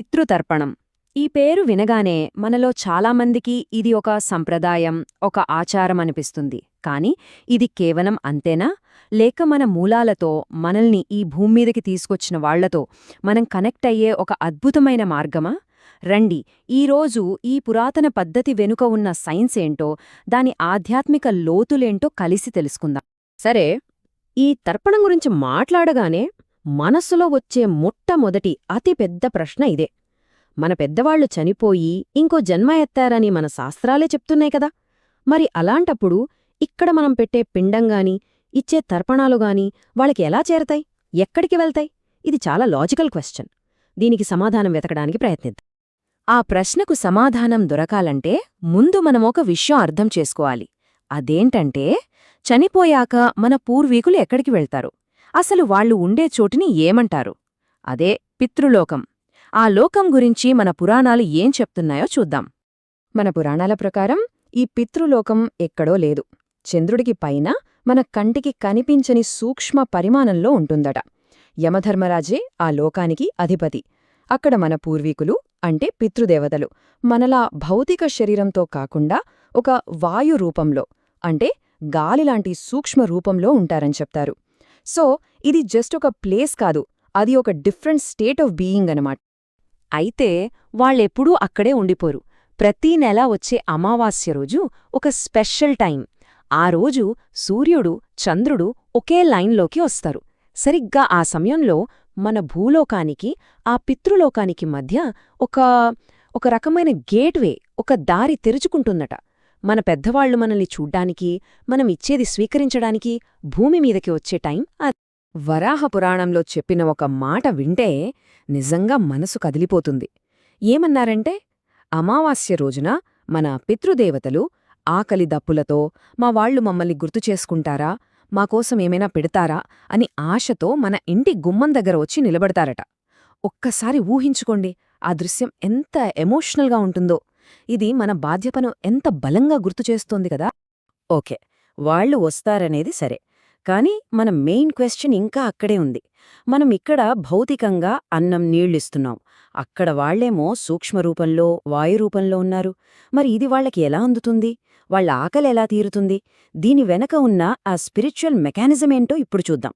పితృతర్పణం. ఈ పేరు వినగానే మనలో చాలామందికి ఇది ఒక సంప్రదాయం ఒక ఆచారం అనిపిస్తుంది. కాని ఇది కేవలం అంతేనా? లేక మన మూలాలతో మనల్ని ఈ భూమ్మీదకి తీసుకొచ్చిన వాళ్ళతో మనం కనెక్ట్ అయ్యే ఒక అద్భుతమైన మార్గమా? రండి ఈరోజు ఈ పురాతన పద్ధతి వెనుక ఉన్న సైన్స్ ఏంటో దాని ఆధ్యాత్మిక లోతులేంటో కలిసి తెలుసుకుందాం. సరే ఈ తర్పణం గురించి మాట్లాడగానే మనస్సులో వచ్చే మొట్టమొదటి అతిపెద్ద ప్రశ్న ఇదే. మన పెద్దవాళ్ళు చనిపోయి ఇంకో జన్మ ఎత్తారని మన శాస్త్రాలే చెప్తున్నాయి కదా. మరి అలాంటప్పుడు ఇక్కడ మనం పెట్టే పిండంగాని ఇచ్చే తర్పణాలుగాని వాళ్ళకి ఎలా చేరతాయి? ఎక్కడికి వెళ్తాయి? ఇది చాలా లాజికల్ క్వశ్చన్ దీనికి సమాధానం వెతకడానికి ప్రయత్నిద్దాం. ఆ ప్రశ్నకు సమాధానం దొరకాలంటే ముందు మనమొక విషయం అర్థం చేసుకోవాలి. అదేంటంటే చనిపోయాక మన పూర్వీకులు ఎక్కడికి వెళ్తారు? అసలు వాళ్ళు ఉండే చోటిని ఏమంటారు? అదే పితృలోకం. ఆ లోకం గురించి మన పురాణాలు ఏం చెప్తున్నాయో చూద్దాం. మన పురాణాల ప్రకారం ఈ పితృలోకం ఎక్కడో లేదు. చంద్రుడికి పైన మన కంటికి కనిపించని సూక్ష్మ పరిమాణంలో ఉంటుందట. యమధర్మరాజే ఆ లోకానికి అధిపతి. అక్కడ మన పూర్వీకులు అంటే పితృదేవతలు మనలా భౌతిక శరీరంతో కాకుండా ఒక వాయు రూపంలో అంటే గాలిలాంటి సూక్ష్మ రూపంలో ఉంటారని చెప్తారు. సో ఇది జస్ట్ ఒక ప్లేస్ కాదు. అది ఒక డిఫరెంట్ స్టేట్ ఆఫ్ బీయింగ్ అనమాట అయితే వాళ్ళెప్పుడూ అక్కడే ఉండిపోరు. ప్రతీ నెల వచ్చే అమావాస్య రోజు ఒక స్పెషల్ టైం ఆ రోజు సూర్యుడు చంద్రుడు ఒకే లైన్లోకి వస్తారు. సరిగ్గా ఆ సమయంలో మన భూలోకానికి ఆ పితృలోకానికి మధ్య ఒక ఒక రకమైన గేట్వే ఒక దారి తెరుచుకుంటుందట. మన పెద్దవాళ్ళు మనల్ని చూడ్డానికి మనం ఇచ్చేది స్వీకరించడానికి భూమి మీదకి వచ్చే టైం వరాహ పురాణంలో చెప్పిన ఒక మాట వింటే నిజంగా మనసు కదిలిపోతుంది. ఏమన్నారంటే అమావాస్య రోజున మన పితృదేవతలు ఆకలి దప్పులతో మా వాళ్ళు మమ్మల్ని గుర్తు చేసుకుంటారా? మాకోసం ఏమైనా పెడతారా? అని ఆశతో మన ఇంటి గుమ్మం దగ్గర వచ్చి నిలబడతారట. ఒక్కసారి ఊహించుకోండి ఆ దృశ్యం ఎంత ఎమోషనల్గా ఉంటుందో. ఇది మన బాధ్యతను ఎంత బలంగా గుర్తుచేస్తోంది కదా? ఓకే వాళ్ళు వస్తారనేది సరే. కాని మన మెయిన్ క్వశ్చన్ ఇంకా అక్కడే ఉంది. మనం ఇక్కడ భౌతికంగా అన్నం నీళ్ళిస్తున్నాం. అక్కడ వాళ్ళేమో సూక్ష్మరూపంలో వాయురూపంలో ఉన్నారు. మరి ఇది వాళ్ళకి ఎలా అందుతుంది? వాళ్ళ ఆకలి ఎలా తీరుతుంది? దీని వెనక ఉన్న ఆ స్పిరిచువల్ మెకానిజమేంటో ఇప్పుడు చూద్దాం.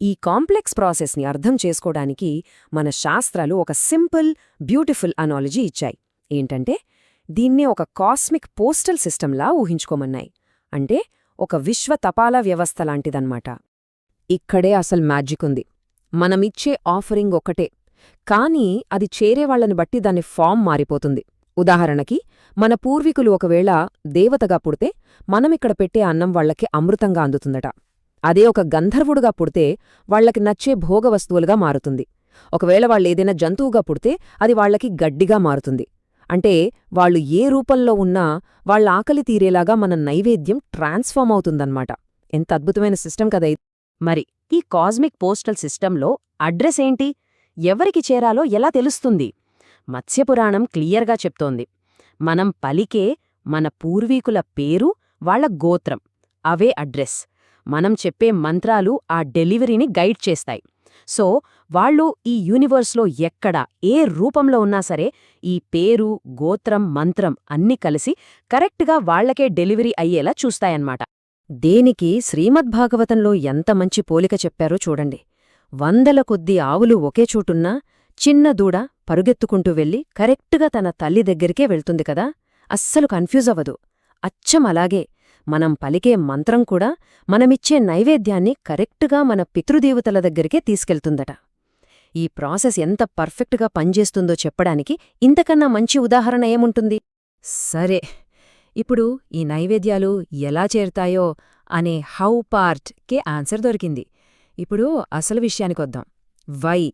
ఈ కాంప్లెక్స్ ప్రాసెస్ని అర్థం చేసుకోవడానికి మన శాస్త్రాలు ఒక సింపుల్ బ్యూటిఫుల్ అనాలజీ ఇచ్చాయి. ఏంటంటే దీన్నే ఒక కాస్మిక్ పోస్టల్ సిస్టంలా ఊహించుకోమన్నాయి. అంటే ఒక విశ్వ తపాలా వ్యవస్థ లాంటిదన్నమాట. ఇక్కడే అసలు మ్యాజిక్ ఉంది మనమిచ్చే ఆఫరింగ్ ఒకటే కానీ అది చేరేవాళ్ళను బట్టి దాని ఫామ్ మారిపోతుంది. ఉదాహరణకి మన పూర్వీకులు ఒకవేళ దేవతగా పుడితే మనమిక్కడ పెట్టే అన్నం వాళ్ళకి అమృతంగా అందుతుందట. అదే ఒక గంధర్వుడుగా పుడితే వాళ్ళకి నచ్చే భోగవస్తువులుగా మారుతుంది. ఒకవేళ వాళ్ళేదైనా జంతువుగా పుడితే అది వాళ్ళకి గడ్డిగా మారుతుంది. అంటే వాళ్ళు ఏ రూపంలో ఉన్నా వాళ్ళ ఆకలి తీరేలాగా మన నైవేద్యం ట్రాన్స్ఫార్మ్ అవుతుందన్నమాట. ఎంత అద్భుతమైన సిస్టమ్ కదై మరి ఈ కాస్మిక్ పోస్టల్ సిస్టంలో అడ్రస్ ఏంటి? ఎవరికి చేరాలో ఎలా తెలుస్తుంది? మత్స్యపురాణం క్లియర్గా చెప్తోంది. మనం పలికే మన పూర్వీకుల పేరు వాళ్ళ గోత్రం. అవే అడ్రస్. మనం చెప్పే మంత్రాలు ఆ డెలివరీని గైడ్ చేస్తాయి. సో వాళ్ళు ఈ యూనివర్స్లో ఎక్కడ ఏ రూపంలో ఉన్నా సరే ఈ పేరు గోత్రం మంత్రం అన్నీ కలిసి కరెక్ట్గా వాళ్ళకే డెలివరీ అయ్యేలా చూస్తాయన్నమాట. దేనికి శ్రీమద్భాగవతంలో ఎంత మంచి పోలిక చెప్పారో చూడండి. వందల కొద్ది ఆవులు ఒకే చోటున్నా చిన్న దూడ పరుగెత్తుకుంటూ వెళ్ళి కరెక్టుగా తన తల్లి దగ్గరికే వెళ్తుంది కదా అస్సలు కన్ఫ్యూజ్ అవ్వదు. అచ్చం అలాగే మనం పలికే మంత్రం కూడా మనమిచ్చే నైవేద్యాన్ని కరెక్టుగా మన పితృదేవతల దగ్గరికే తీసుకెళ్తుందట. ఈ ప్రాసెస్ ఎంత పర్ఫెక్ట్గా పనిచేస్తుందో చెప్పడానికి ఇంతకన్నా మంచి ఉదాహరణ ఏముంటుంది? సరే ఇప్పుడు ఈ నైవేద్యాలు ఎలా చేరుతాయో అనే హౌ పార్ట్ కే ఆన్సర్ దొరికింది. ఇప్పుడు అసలు విషయానికొద్దాం. వై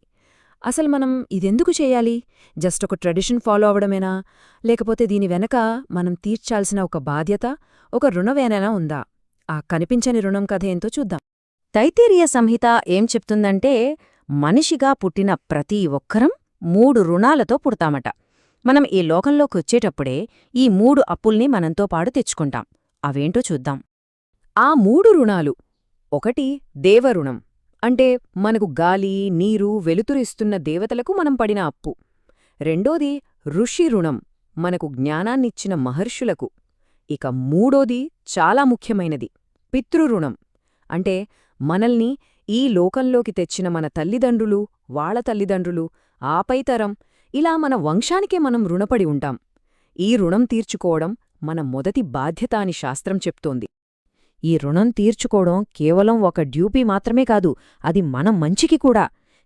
అసలు మనం ఇదెందుకు చేయాలి? జస్ట్ ఒక ట్రెడిషన్ ఫాలో అవడమేనా లేకపోతే దీని వెనక మనం తీర్చాల్సిన ఒక బాధ్యత ఒక రుణవేనైనా ఉందా? ఆ కనిపించని రుణం కథ ఏంతో చూద్దాం. తైతీరియ సంహిత ఏం చెప్తుందంటే మనిషిగా పుట్టిన ప్రతి ఒక్కరం మూడు రుణాలతో పుడతామట. మనం ఈ లోకంలోకొచ్చేటప్పుడే ఈ మూడు అప్పుల్ని మనంతో పాడు తెచ్చుకుంటాం. అవేంటో చూద్దాం. ఆ మూడు రుణాలు ఒకటి దేవరుణం అంటే మనకు గాలి నీరు వెలుతురిస్తున్న దేవతలకు మనం పడిన అప్పు. రెండోది ఋషి రుణం మనకు జ్ఞానాన్నిచ్చిన మహర్షులకు. ఇక మూడోది చాలా ముఖ్యమైనది పితృరుణం అంటే మనల్ని ఈ లోకంలోకి తెచ్చిన మన తల్లిదండ్రులు వాళ్ళ తల్లిదండ్రులు ఆపైతరం ఇలా మన వంశానికే మనం రుణపడి ఉంటాం. ఈ రుణం తీర్చుకోవడం మన మొదటి బాధ్యత అని శాస్త్రం చెప్తోంది. ఈ రుణం తీర్చుకోవడం కేవలం ఒక డ్యూపీ మాత్రమే కాదు అది మన మంచికి కూడా.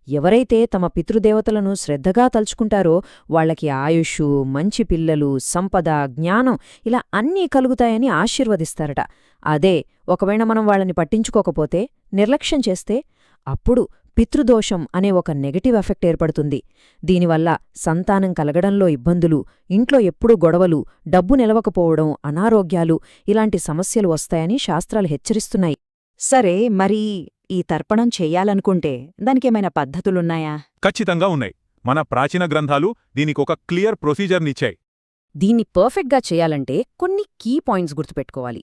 ఎవరైతే తమ పితృదేవతలను శ్రద్ధగా తలుచుకుంటారో వాళ్ళకి ఆయుష్షు మంచి పిల్లలు సంపద జ్ఞానం ఇలా అన్నీ కలుగుతాయని ఆశీర్వదిస్తారట. అదే ఒకవేళ మనం వాళ్ళని పట్టించుకోకపోతే నిర్లక్ష్యం చేస్తే అప్పుడు పితృదోషం అనే ఒక నెగటివ్ ఎఫెక్ట్ ఏర్పడుతుంది. దీనివల్ల సంతానం కలగడంలో ఇబ్బందులు ఇంట్లో ఎప్పుడూ గొడవలు డబ్బు నిలవకపోవడం అనారోగ్యాలు ఇలాంటి సమస్యలు వస్తాయని శాస్త్రాలు హెచ్చరిస్తున్నాయి. సరే మరి ఈ తర్పణం చెయ్యాలనుకుంటే దానికేమైనా పద్ధతులున్నాయా? ఖచ్చితంగా ఉన్నాయి. మన ప్రాచీన గ్రంథాలు దీనికొక క్లియర్ ప్రొసీజర్నిచ్చాయి దీన్ని పర్ఫెక్ట్గా చేయాలంటే కొన్ని కీ పాయింట్స్ గుర్తుపెట్టుకోవాలి.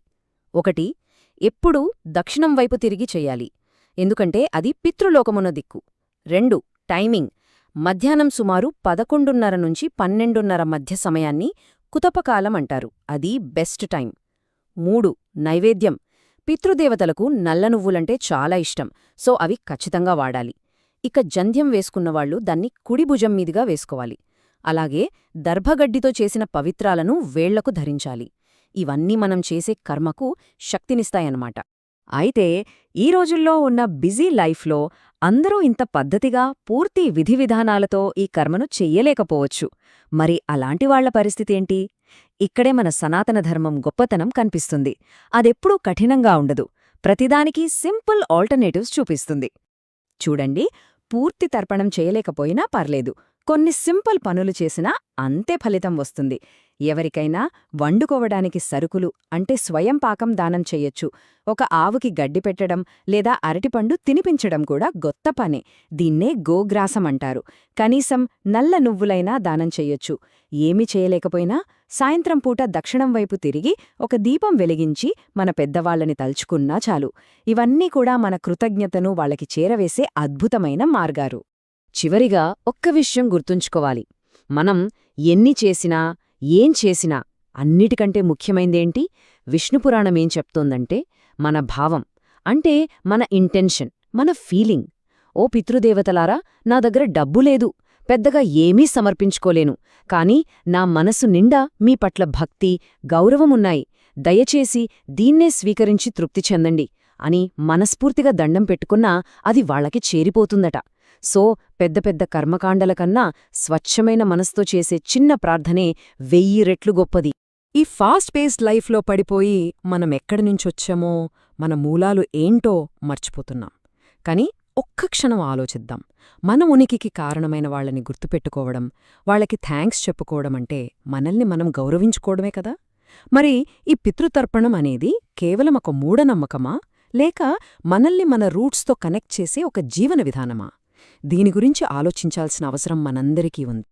ఒకటి ఎప్పుడూ దక్షిణం వైపు తిరిగి చెయ్యాలి ఎందుకంటే అది పితృలోకమున దిక్కు. రెండు టైమింగ్. మధ్యాహ్నం సుమారు పదకొండున్నర నుంచి పన్నెండున్నర మధ్య సమయాన్ని కుతపకాలం అంటారు. అది బెస్ట్ టైం మూడు నైవేద్యం. పితృదేవతలకు నల్ల నువ్వులంటే చాలా ఇష్టం. సో అవి ఖచ్చితంగా వాడాలి. ఇక జంధ్యం వేసుకున్నవాళ్ళు దాన్ని కుడి భుజం మీదుగా వేసుకోవాలి. అలాగే దర్భగడ్డితో చేసిన పవిత్రాలను వేళ్ళకు ధరించాలి. ఇవన్నీ మనం చేసే కర్మకు శక్తినిస్తాయన్నమాట. అయితే ఈ రోజుల్లో ఉన్న బిజీ లైఫ్లో అందరూ ఇంత పద్ధతిగా పూర్తి విధి విధానాలతో ఈ కర్మను చెయ్యలేకపోవచ్చు. మరి అలాంటి వాళ్ళ పరిస్థితేంటి ఇక్కడే మన సనాతన ధర్మం గొప్పతనం కనిపిస్తుంది. అదెప్పుడూ కఠినంగా ఉండదు. ప్రతిదానికి సింపుల్ ఆల్టర్నేటివ్స్ చూపిస్తుంది. చూడండి పూర్తి తర్పణం చేయలేకపోయినా పర్లేదు. కొన్ని సింపుల్ పనులు చేసినా అంతే ఫలితం వస్తుంది. ఎవరికైనా వండుకోవడానికి సరుకులు అంటే స్వయం పాకం దానం చెయ్యొచ్చు ఒక ఆవుకి గడ్డి పెట్టడం లేదా అరటిపండు తినిపించడం కూడా గొత్త పనే. దీన్నే గోగ్రాసం అంటారు. కనీసం నల్ల నువ్వులైనా దానం చెయ్యొచ్చు ఏమీ చేయలేకపోయినా సాయంత్రం పూట దక్షిణం వైపు తిరిగి ఒక దీపం వెలిగించి మన పెద్దవాళ్ళని తలుచుకున్నా చాలు. ఇవన్నీ కూడా మన కృతజ్ఞతను వాళ్ళకి చేరవేసే అద్భుతమైన మార్గారు చివరిగా ఒక్క విషయం గుర్తుంచుకోవాలి. మనం ఎన్ని చేసినా ఏం చేసినా అన్నిటికంటే ముఖ్యమైందేంటి? విష్ణుపురాణమేం చెప్తోందంటే మన భావం అంటే మన ఇంటెన్షన్ మన ఫీలింగ్. ఓ పితృదేవతలారా నా దగ్గర డబ్బు లేదు పెద్దగా ఏమీ సమర్పించుకోలేను కాని నా మనసు నిండా మీ పట్ల భక్తి గౌరవమున్నాయి. దయచేసి దీన్నే స్వీకరించి తృప్తి చెందండి అని మనస్ఫూర్తిగా దండం పెట్టుకున్నా అది వాళ్ళకి చేరిపోతుందట. సో పెద్ద పెద్ద కర్మకాండల కన్నా స్వచ్ఛమైన మనస్తో చేసే చిన్న ప్రార్థనే వెయ్యి రెట్లు గొప్పది. ఈ ఫాస్ట్ పేస్డ్ లైఫ్లో పడిపోయి మనం ఎక్కడి నుంచొచ్చామో మన మూలాలు ఏంటో మర్చిపోతున్నాం. కాని ఒక్క క్షణం ఆలోచిద్దాం. మన ఉనికికి కారణమైన వాళ్ళని గుర్తుపెట్టుకోవడం వాళ్ళకి థ్యాంక్స్ చెప్పుకోవడమంటే మనల్ని మనం గౌరవించుకోవడమే కదా? మరి ఈ పితృతర్పణం అనేది కేవలం ఒక మూఢనమ్మకమా? లేక మనల్ని మన రూట్స్తో కనెక్ట్ చేసే ఒక జీవన విధానమా? దీని గురించి ఆలోచించాల్సిన అవసరం మనందరికీ ఉంది.